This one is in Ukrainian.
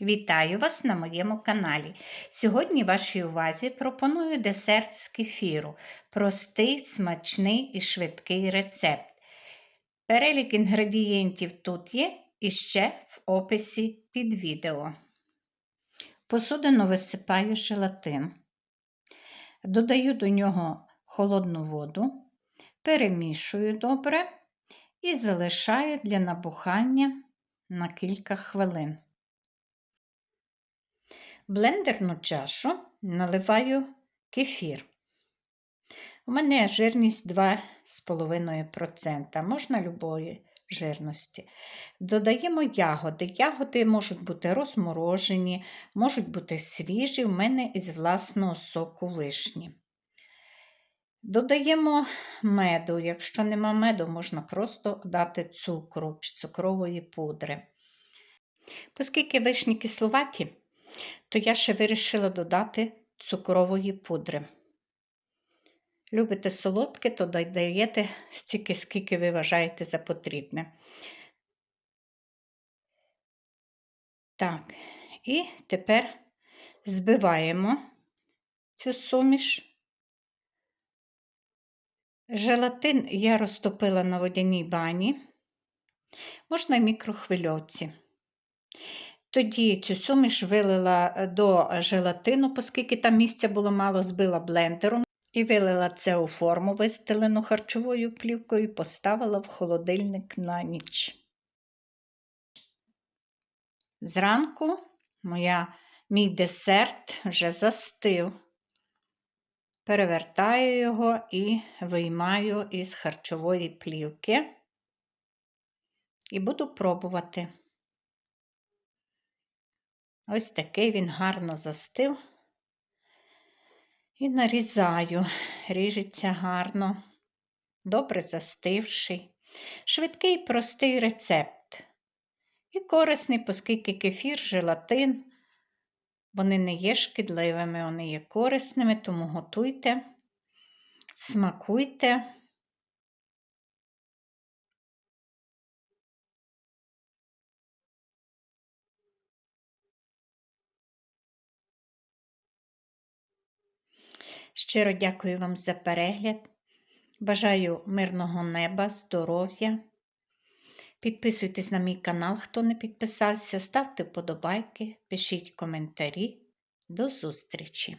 Вітаю вас на моєму каналі. Сьогодні вашій увазі пропоную десерт з кефіру. Простий, смачний і швидкий рецепт. Перелік інгредієнтів тут є і ще в описі під відео. Посудину висипаю желатин. Додаю до нього холодну воду, перемішую добре і залишаю для набухання на кілька хвилин. В блендерну чашу наливаю кефір. У мене жирність 2,5%, можна любої жирності. Додаємо ягоди. Ягоди можуть бути розморожені, можуть бути свіжі, у мене із власного соку вишні. Додаємо меду. Якщо нема меду, можна просто дати цукру чи цукрової пудри. Оскільки вишні кисловаті, то я ще вирішила додати цукрової пудри. Любите солодке, то додаєте стільки, скільки ви вважаєте за потрібне. Так, і тепер збиваємо цю суміш. Желатин я розтопила на водяній бані, можна в мікрохвильовці. Тоді цю суміш вилила е, до желатину, оскільки там місця було мало, збила блендером і вилила це у форму, вистелену харчовою плівкою, і поставила в холодильник на ніч. Зранку моя, мій десерт вже застив. Перевертаю його і виймаю із харчової плівки і буду пробувати. Ось такий він гарно застив. І нарізаю, ріжеться гарно, добре застивший, швидкий простий рецепт. І корисний, оскільки кефір, желатин. Вони не є шкідливими, вони є корисними, тому готуйте, смакуйте. Щиро дякую вам за перегляд. Бажаю мирного неба, здоров'я. Підписуйтесь на мій канал, хто не підписався, ставте вподобайки, пишіть коментарі. До зустрічі!